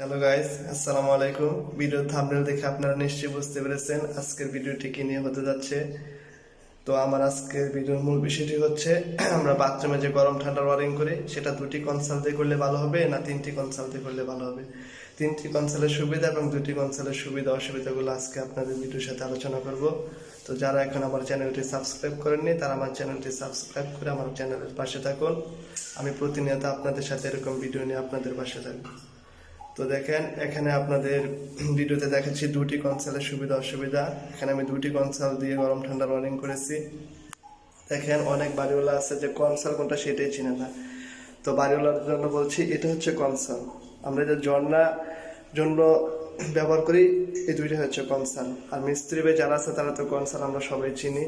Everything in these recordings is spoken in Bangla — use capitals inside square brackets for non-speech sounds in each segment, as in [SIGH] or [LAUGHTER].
হ্যালো গাইস আসসালামু আলাইকুম ভিডিও থাম্বনেল দেখে আপনারা নিশ্চয়ই বুঝতে পেরেছেন আজকের ভিডিওটি কি নিয়ে হতে যাচ্ছে। তো আমার আজকের ভিডিওর মূল বিষয়টি হচ্ছে, আমরা বাথরুমে যে গরম ঠান্ডার ওয়ারিং করি, সেটা দুটি কনসাল দিয়ে করলে ভালো হবে না তিনটি কনসাল দিয়ে করলে ভালো হবে? তিনটি কনসালের সুবিধা এবং দুটি কনসালের সুবিধা অসুবিধাগুলো আজকে আপনাদের ভিডিওর সাথে আলোচনা করব। তো যারা এখন আমার চ্যানেলটি সাবস্ক্রাইব করেননি, তারা আমার চ্যানেলটি সাবস্ক্রাইব করে আমার চ্যানেলের পাশে থাকুন। আমি প্রতিনিয়ত আপনাদের সাথে এরকম ভিডিও নিয়ে আপনাদের পাশে থাকব। তো দেখেন, এখানে আপনাদের ভিডিওতে দেখাচ্ছি দুটি কনসালের সুবিধা, অসুবিধা। এখানে আমি দুটি কনসাল দিয়ে গরম, ঠান্ডা রানিং করেছি। দেখেন, অনেক বাড়িওয়ালা আছে যে কনসাল কোনটা সেটাই চিনে না। তো বাড়িওয়ালার জন্য বলছি, এটা হচ্ছে কনসাল। আমরা যে ঝর্ণা জন্য ব্যবহার করি, এই দুইটা হচ্ছে কনসাল। আর মিস্ত্রি ভাই যারা আছে, তারা তো কনসাল আমরা সবাই চিনি।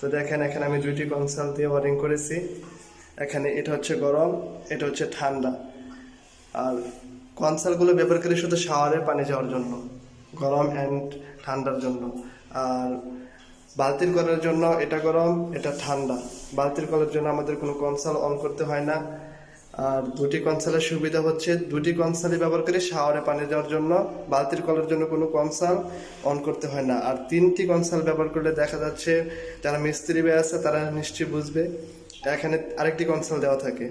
তো দেখেন, এখানে আমি দুইটি কনসাল দিয়ে ওয়ারিং করেছি। এখানে এটা হচ্ছে গরম, এটা হচ্ছে ঠান্ডা। আর কনসালগুলো ব্যবহার করি শুধু শাওয়ারে পানি যাওয়ার জন্য, গরম অ্যান্ড ঠান্ডার জন্য। আর বালতির কলের জন্য এটা গরম, এটা ঠান্ডা। বালতির কলের জন্য আমাদের কোনো কনসাল অন করতে হয় না। আর দুটি কনসালের সুবিধা হচ্ছে, দুটি কনসালই ব্যবহার করি শাওয়ারে পানি যাওয়ার জন্য, বালতির কলের জন্য কোনো কনসাল অন করতে হয় না। আর তিনটি কনসাল ব্যবহার করলে দেখা যাচ্ছে, যারা মিস্ত্রি ভাই আছে তারা নিশ্চয়ই বুঝবে, এখানে আরেকটি কনসাল দেওয়া থাকে।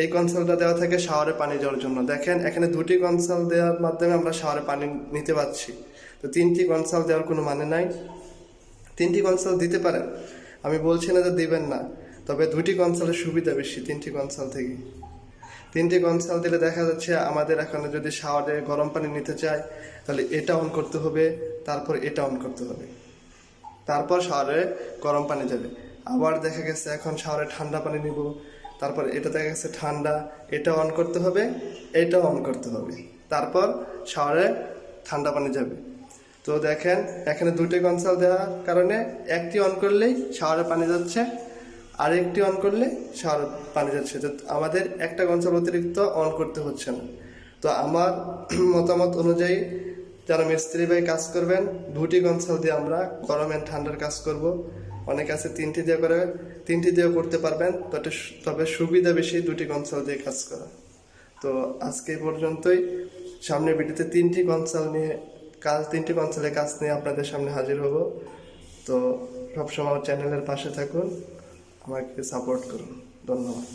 এই কনসোলটা দেওয়া থাকে শাওয়ারে পানি যাওয়ার জন্য। দেখেন, এখানে দুটি কনসোল দেওয়ার মাধ্যমে আমরা শাওয়ারে পানি নিতে পারছি। তো তিনটি কনসোল দেওয়ার কোনো মানে নাই। তিনটি কনসোল দিতে পারেন। আমি বলছি না যে দিবেন না, তবে দুটি কনসোলের সুবিধা বেশি, তিনটি কনসোল থেকে। তিনটি কনসোল দিলে দেখা যাচ্ছে আমাদের এখানে যদি শাওয়ারে গরম পানি নিতে চাই তাহলে এটা অন করতে হবে, তারপর এটা অন করতে হবে। তারপর শাওয়ারে গরম পানি যাবে আবার দেখা গেছে এখন শাওয়ারে ঠান্ডা পানি নিব তারপর এটা দেখা গেছে ঠান্ডা, এটা অন করতে হবে, এটা অন করতে হবে। তারপর শাওয়ারে ঠান্ডা পানি যাবে। তো দেখেন, এখানে দুটো কনসাল দেওয়ার কারণে একটি অন করলেই শাওয়ারে পানি যাচ্ছে আর একটি অন করলে শাওয়ারে পানি যাচ্ছে। তো আমাদের একটা কনসাল অতিরিক্ত অন করতে হচ্ছে না। তো আমার [CLEARS THROAT] মতামত অনুযায়ী যারা মিস্ত্রি ভাই কাজ করবেন, দুটি কনসাল দিয়ে আমরা গরম অ্যান্ড ঠান্ডার কাজ করব। অনেক আছে, তিনটি দিয়ে করে, তিনটি দিয়ে করতে পারবেন তবে তবে সুবিধা বেশি দুটি কনসাল দিয়ে কাজ করা। তো আজকে পর্যন্তই। সামনের ভিডিওতে তিনটি কনসাল নিয়ে কাজ, তিনটি কনসালের কাজ নিয়ে আপনাদের সামনে হাজির হব। তো সবসময় চ্যানেলের পাশে থাকুন, আমাকে সাপোর্ট করুন। ধন্যবাদ।